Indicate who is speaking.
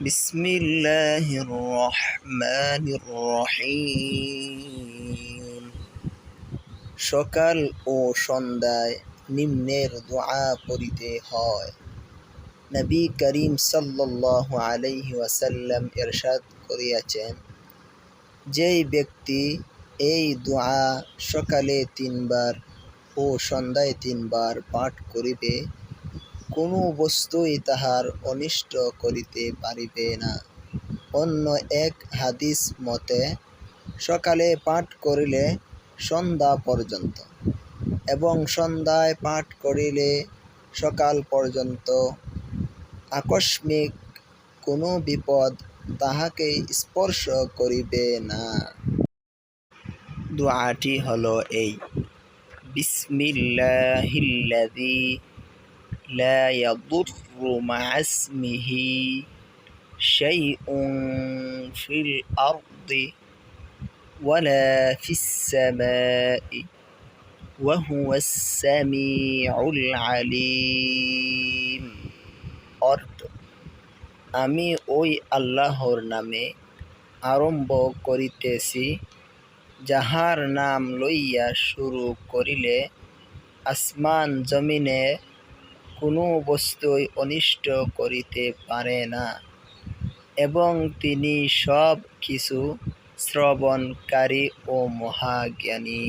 Speaker 1: بسم الله الرحمن الرحيم সকাল ও সন্ধ্যায় নিম্নের দোয়া পড়িতে হয় নবী করিম সাল্লাল্লাহু আলাইহি ওয়াসাল্লাম ইরশাদ করিয়াছেন যেই ব্যক্তি এই দোয়া সকালে তিনবার ও সন্ধ্যায় তিনবার পাঠ করিবে কোনো বস্তুই তাহার অনিষ্ট করিতে পারিবে না। অন্য এক হাদিস মতে, সকালে পাঠ করিলে সন্ধ্যা পর্যন্ত এবং সন্ধ্যায় পাঠ করিলে সকাল পর্যন্ত আকস্মিক কোনো বিপদ তাহাকে স্পর্শ করিবে না। দোয়াটি হলো এই, বিসমিল্লাহিল্লাযী لا يضر مع اسمه شيء في الأرض ولا في السماء وهو السميع العليم অর্থ আমি ওই আল্লাহর নামে আরম্ভ করিতেছি যাহার নাম লইয়া শুরু করিলে আসমান জমিনে কোনো বস্তুই অনিষ্ট করিতে পারে না। এবং তিনি সব কিছু শ্রবণকারী ও মহাজ্ঞানী।